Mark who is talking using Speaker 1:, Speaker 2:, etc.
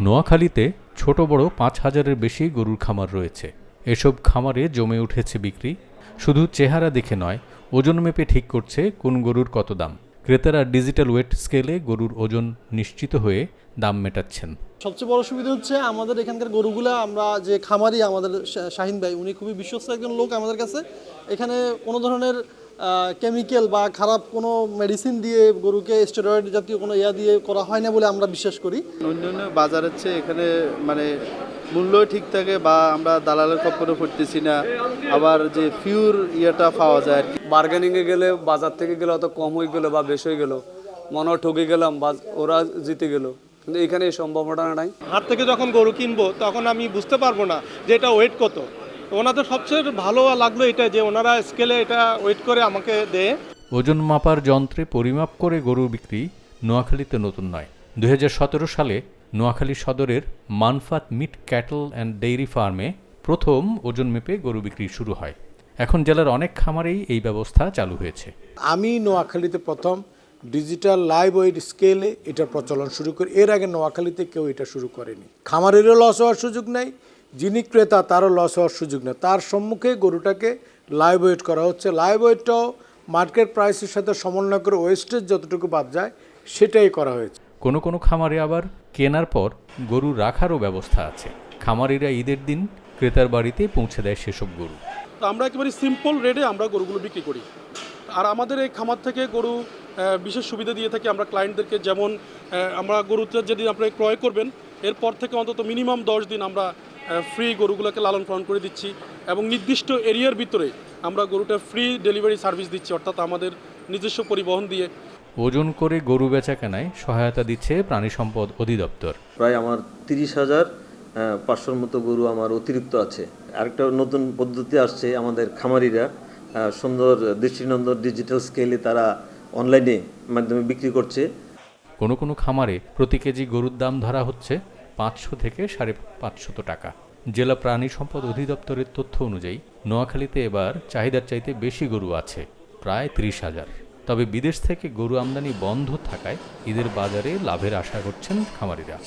Speaker 1: নোয়াখালীতে ছোট বড় পাঁচ হাজারের বেশি গরুর খামার রয়েছে। এসব খামারে জমে উঠেছে বিক্রি। শুধু চেহারা দেখে নয়, ওজন মেপে ঠিক করছে কোন গরুর কত দাম। ক্রেতারা ডিজিটাল ওয়েট স্কেলে গরুর ওজন নিশ্চিত হয়ে দাম মেটাচ্ছেন।
Speaker 2: সবচেয়ে বড় সুবিধা হচ্ছে আমাদের এখানকার গরুগুলা, আমরা যে খামারি আমাদের শাহিন ভাই, উনি খুবই বিশ্বস্ত একজন লোক আমাদের কাছে। এখানে কোনো ধরনের কেমিক্যাল বা খারাপ কোনো মেডিসিন দিয়ে গরুকে স্টেরয়েড জাতীয় কোনো ইয়া দিয়ে করা হয় না বলে আমরা বিশ্বাস করি।
Speaker 3: অন্যান্য বাজারের চেয়ে এখানে মানে মূল্য ঠিক থাকে বা আমরা দালালের খপ্পরে পড়তেছি না। আবার যে পিওর ইয়েটা পাওয়া যায় আর কি।
Speaker 4: বার্গেনিংয়ে গেলে বাজার থেকে গেলে অত কম হয়ে গেলো বা বেশ হয়ে গেলো। মনে ঠকে গেলাম বা ওরা জিতে গেল। কিন্তু এখানে এই সম্ভাবনা নাই।
Speaker 5: হাট থেকে যখন গরু কিনবো তখন আমি বুঝতে পারব না যে এটা ওয়েট কত। ওনাদের সবচেয়ে ভালো লাগল এটা যে ওনারা স্কেলে এটা ওয়েট করে আমাকে দেয়।
Speaker 1: ওজন মাপার যন্ত্রে পরিমাপ করে গরু বিক্রি নোয়াখালীতে নতুন নয়। দুই সালে নোয়াখালী সদরের Manfat meat cattle and dairy ফার্মে প্রথম ওজন মেপে গরু বিক্রি শুরু হয়। এখন জেলার অনেক খামারেই এই ব্যবস্থা চালু হয়েছে।
Speaker 6: আমি নোয়াখালীতে প্রথম ডিজিটাল লাইভ ওয়েট স্কেলে এটা প্রচলন শুরু করি। এর আগে নোয়াখালীতে কেউ এটা শুরু করেনি। খামারেরও লস হওয়ার সুযোগ নেই যিনি ক্রেতা তারও লস হওয়ার সুযোগ নেই। তার সম্মুখে গরুটাকে লাইভ ওয়েট করা হচ্ছে। লাইভ ওয়েটটাও মার্কেট প্রাইসের সাথে সমন্বয় করে ওয়েস্টেজ যতটুকু বাদ যায় সেটাই করা হয়েছে।
Speaker 1: কোনো কোনো খামারে আবার কেনার পর গরু রাখারও ব্যবস্থা আছে। খামারিরা ঈদের দিন ক্রেতার বাড়িতে পৌঁছে দেয় সেসব গরু।
Speaker 5: তো আমরা একেবারে সিম্পল রেটে আমরা গরুগুলো বিক্রি করি। আর আমাদের এই খামার থেকে গরু বিশেষ সুবিধা দিয়ে থাকি আমরা ক্লায়েন্টদেরকে যেমন আমরা গরুটা যেদিন আপনি ক্রয় করবেন এরপর থেকে অন্তত মিনিমাম দশ দিন আমরা ফ্রি গরুগুলোকে লালন পালন করে দিচ্ছি এবং নির্দিষ্ট এরিয়ার ভিতরে আমরা গরুটা ফ্রি ডেলিভারি সার্ভিস দিচ্ছি অর্থাৎ আমাদের নিজস্ব পরিবহন দিয়ে।
Speaker 1: ওজন করে গরু বেচা কেনায় সহায়তা দিচ্ছে প্রাণী সম্পদ অধিদপ্তর।
Speaker 7: প্রায় আমার তিরিশ হাজার পাঁচশোর মতো গরু আমার অতিরিক্ত আছে। আরেকটা নতুন পদ্ধতি আসছে আমাদের খামারিরা সুন্দর দৃষ্টিনন্দন ডিজিটাল স্কেলে তারা অনলাইনে মাধ্যমে বিক্রি করছে।
Speaker 1: কোনো কোনো খামারে প্রতি কেজি গরুর দাম ধরা হচ্ছে। পাঁচশো থেকে সাড়ে পাঁচশত টাকা। জেলা প্রাণী সম্পদ অধিদপ্তরের তথ্য অনুযায়ী, নোয়াখালীতে এবার চাহিদার চাইতে বেশি গরু আছে, প্রায় ত্রিশ হাজার। তবে বিদেশ থেকে গরু আমদানি বন্ধ থাকায় ঈদের বাজারে লাভের আশা করছেন খামারিরা।